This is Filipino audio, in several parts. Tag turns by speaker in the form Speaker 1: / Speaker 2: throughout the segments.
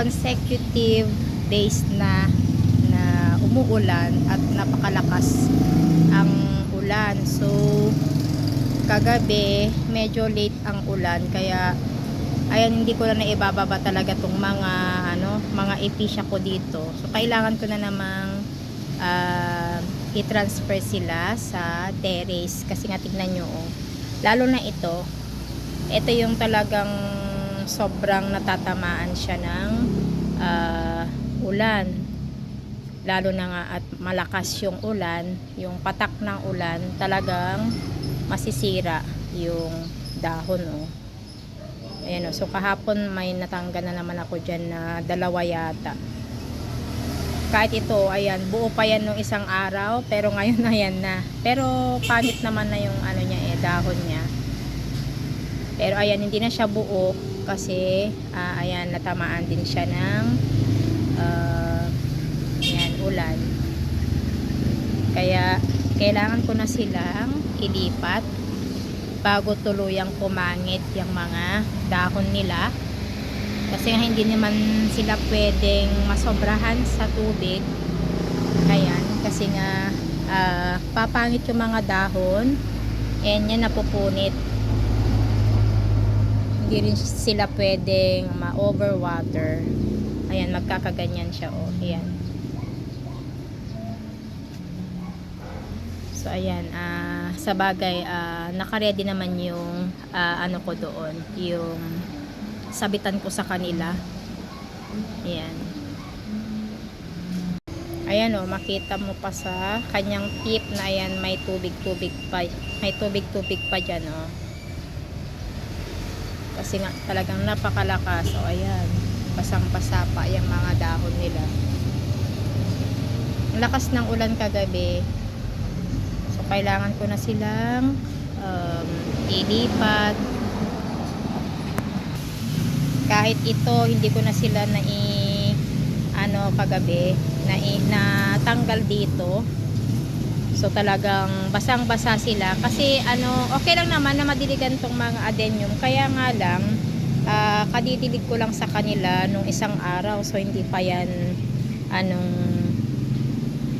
Speaker 1: consecutive days na na umuulan at napakalakas ang ulan. So kagabi medyo late ang ulan kaya ayan hindi ko na naibababa talaga tong mga ano mga episya ko dito. So kailangan ko na namang ah, i-transfer sila sa terrace kasi nga tignan nyo oh. Lalo na ito. Ito yung talagang sobrang natatamaan siya ng ah, ulan. Lalo na nga at malakas yung ulan, yung patak ng ulan, talagang masisira yung dahon oh. Ayan oh. So kahapon may natanggal na naman ako dyan na dalawa yata. Kahit ito, ayan, buo pa yan nung isang araw, pero ngayon ayan na. Pero pangit naman na yung ano niya eh, dahon niya. Pero ayan, hindi na siya buo kasi ah, ayan, natamaan din siya ng ah, ayan, ulan. Kaya kailangan ko na silang ilipat bago tuluyang pumangit yung mga dahon nila. Kasi hindi naman sila pwedeng masobrahan sa tubig. Ayan, kasi nga ah, papangit yung mga dahon and yan napupunit hindi rin sila pwedeng ma-overwater. Ayan, magkakaganyan siya, oh. Ayan. So, ayan, ah, sa bagay, ah, nakaredy naman yung, ah, ano ko doon, yung sabitan ko sa kanila. Ayan. Ayan, oh, makita mo pa sa kanyang tip na ayan, may tubig-tubig pa, may tubig-tubig pa dyan, oh kasi nga talagang napakalakas. O ayan. Pasang-pasa pa yung mga dahon nila. Lakas ng ulan kagabi. So kailangan ko na silang um, ilipat. Kahit ito hindi ko na sila na i ano kagabi. Na, i, na tanggal dito So talagang basang-basa sila. Kasi ano okay lang naman na madiligan tong mga adenium kaya nga lang ah, kadidilig ko lang sa kanila nung isang araw. So hindi pa yan anong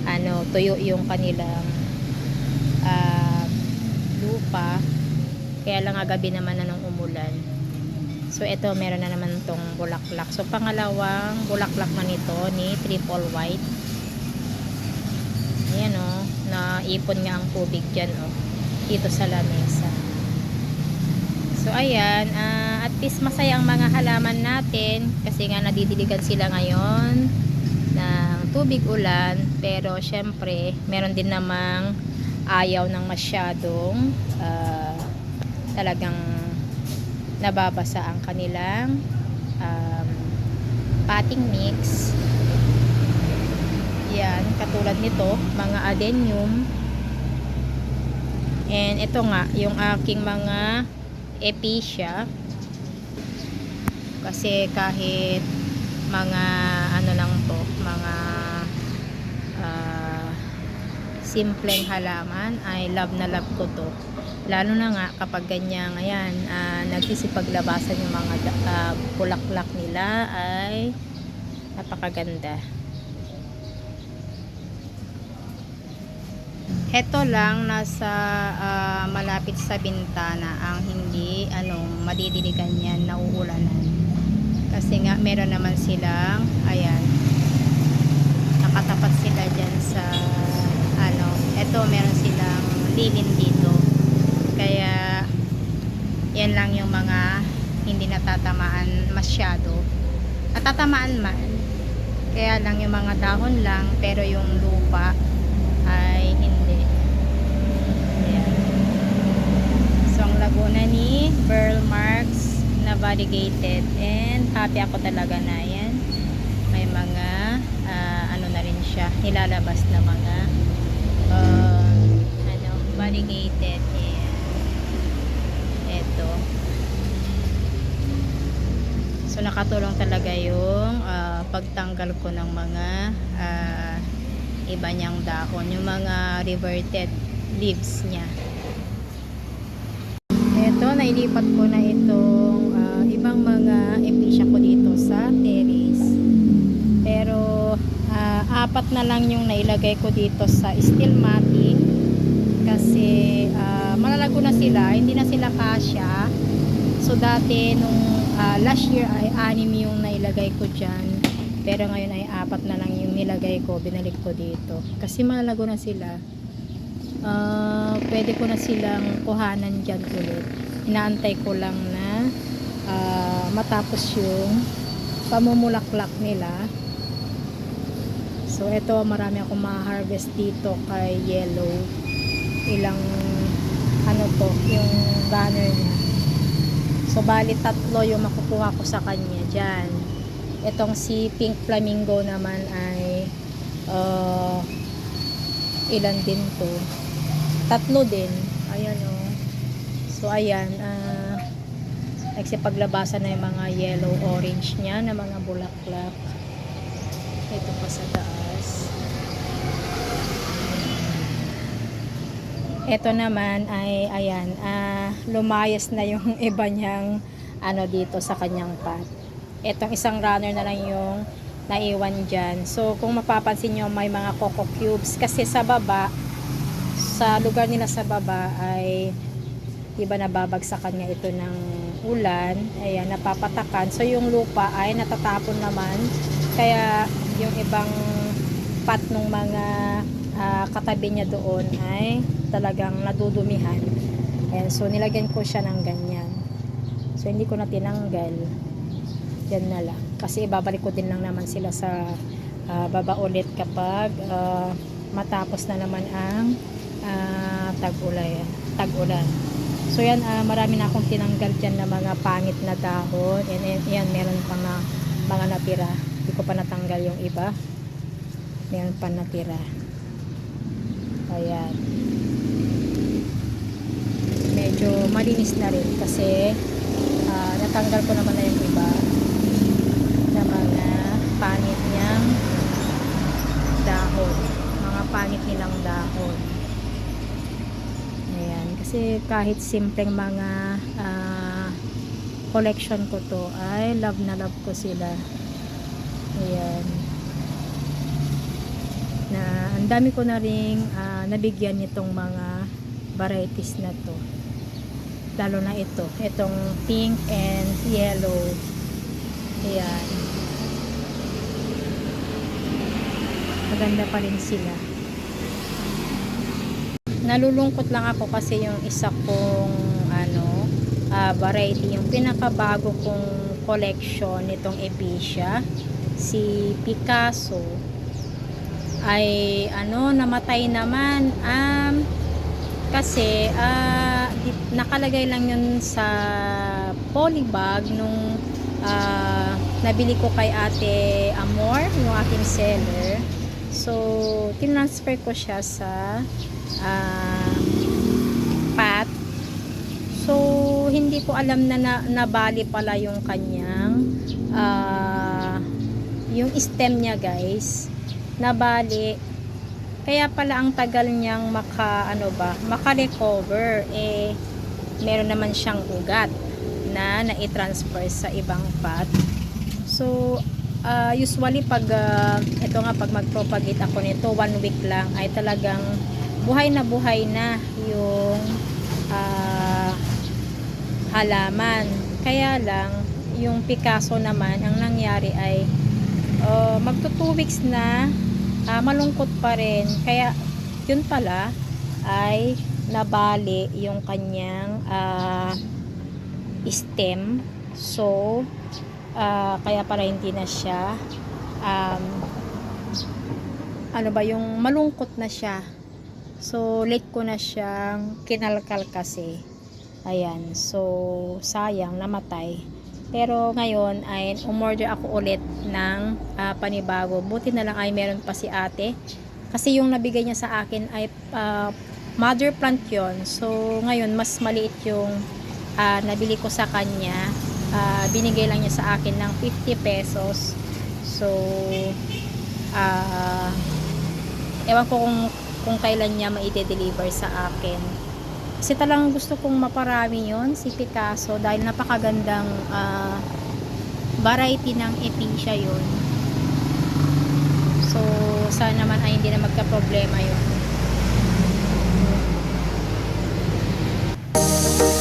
Speaker 1: ano tuyo yung kanilang ah, lupa. Kaya lang nga gabi naman na nung umulan. So ito meron na naman tong bulaklak. So pangalawang bulaklak na nito ni triple white. Ayan o na ipon nga ang tubig dyan oh, dito sa lamesa. So ayan ah, at least masaya ang mga halaman natin kasi nga nadidiligan sila ngayon ng tubig ulan. Pero syempre meron din namang ayaw ng masyadong ah, talagang nababasa ang kanilang um, potting mix yan, katulad nito, mga adenium. And ito nga, yung aking mga epicia. Kasi kahit mga ano lang to, mga ah, simpleng halaman, ay love na love ko to. Lalo na nga kapag ganyan, ayan, ah, nagsisipaglabasan yung mga ah, bulaklak nila ay napakaganda. Heto lang nasa ah, malapit sa bintana ang hindi anong madidiligan yan nauulanan. Kasi nga meron naman silang ayan nakatapat sila dyan sa ano, eto meron silang lilin dito. Kaya yan lang yung mga hindi natatamaan masyado. Natatamaan man. Kaya lang yung mga dahon lang pero yung lupa ay hindi. Ayan. So, ang Laguna ni Pearl Marks na variegated. And happy ako talaga na yan. May mga ah, ano na rin siya, nilalabas na mga uh, ano, variegated. Ayan. Ito. So, nakatulong talaga yung ah, pagtanggal ko ng mga ah, iba niyang dahon, yung mga reverted leaves niya. Ito, nailipat ko na itong ah, ibang mga episya ko dito sa terrace. Pero ah, apat na lang yung nailagay ko dito sa steel matting kasi ah, malalago na sila, hindi na sila kasya. So dati nung ah, last year ay anim yung nailagay ko dyan. Pero ngayon ay apat na lang yung nilagay ko, binalik ko dito. Kasi malalago na sila. Ah, pwede ko na silang kuhanan dyan ulit. Inaantay ko lang na ah, matapos yung pamumulaklak nila. So ito marami akong ma-harvest dito kay yellow. Ilang ano to, yung banner niya. So bali tatlo yung makukuha ko sa kanya diyan. Itong si Pink Flamingo naman ay uh, ilan din to. Tatlo din. Ayan o. So ayan, ah nagsipaglabasan na yung mga yellow orange niya na mga bulaklak. Ito pa sa taas. Ito naman ay ayan, ah, lumayas na yung iba niyang ano dito sa kanyang pot. Etong isang runner na lang yung naiwan dyan. So kung mapapansin nyo may mga coco cubes kasi sa baba sa lugar nila sa baba ay iba nababagsakan nga ito ng ulan? Ayan napapatakan. So yung lupa ay natatapon naman. Kaya yung ibang pat ng mga ah, katabi niya doon ay talagang nadudumihan. Ayan so nilagyan ko siya ng ganyan. So hindi ko na tinanggal. Yan na lang. Kasi ibabalik ko din lang naman sila sa ah, baba ulit kapag ah, matapos na naman ang ah, tag-ulan tag-ulan So yan, ah, marami na akong tinanggal dyan na mga pangit na dahon. And, and yan, meron pang na, mga natira. Hindi ko pa natanggal yung iba. Meron pa natira. Ayan. Medyo malinis na rin kasi ah, natanggal ko naman na yung iba na mga pangit niyang dahon. Mga pangit nilang dahon. Kasi kahit simpleng mga ah, collection ko to, ay love na love ko sila. Ayan. Na ang dami ko na ring ah, nabigyan nitong mga varieties na to. Lalo na ito. Itong pink and yellow. Ayan. Maganda pa rin sila nalulungkot lang ako kasi yung isa kong ano ah, variety yung pinakabago kong collection nitong Epicia si Picasso ay ano namatay naman um, kasi di- nakalagay lang yun sa polybag nung ah, nabili ko kay ate Amor yung aking seller. So tinransfer ko siya sa ah, pat. So, hindi ko alam na, na nabali pala yung kanyang ah, yung stem niya guys. Nabali. Kaya pala ang tagal niyang maka ano ba, maka-recover eh meron naman siyang ugat na na-transfer sa ibang pot. So, ah, usually pag ah, ito nga pag mag-propagate ako nito, one week lang ay talagang buhay na buhay na yung ah, halaman. Kaya lang, yung Picasso naman, ang nangyari ay uh, magto 2 weeks na ah, malungkot pa rin. Kaya, yun pala ay nabali yung kanyang ah, stem. So, ah, kaya para hindi na siya um, ano ba yung malungkot na siya So, late ko na siyang kinalkal kasi. Ayan. So, sayang, namatay. Pero ngayon ay umorder ako ulit ng ah, panibago. Buti na lang ay meron pa si ate. Kasi yung nabigay niya sa akin ay ah, mother plant yon So, ngayon mas maliit yung ah, nabili ko sa kanya. ah, binigay lang niya sa akin ng 50 pesos. So, ah, ewan ko kung, kung kailan niya maide-deliver sa akin. Kasi talagang gusto kong maparami yon si Picasso dahil napakagandang uh, variety ng epinsia yon. So, sana naman ay hindi na magka-problema yon. Thank you.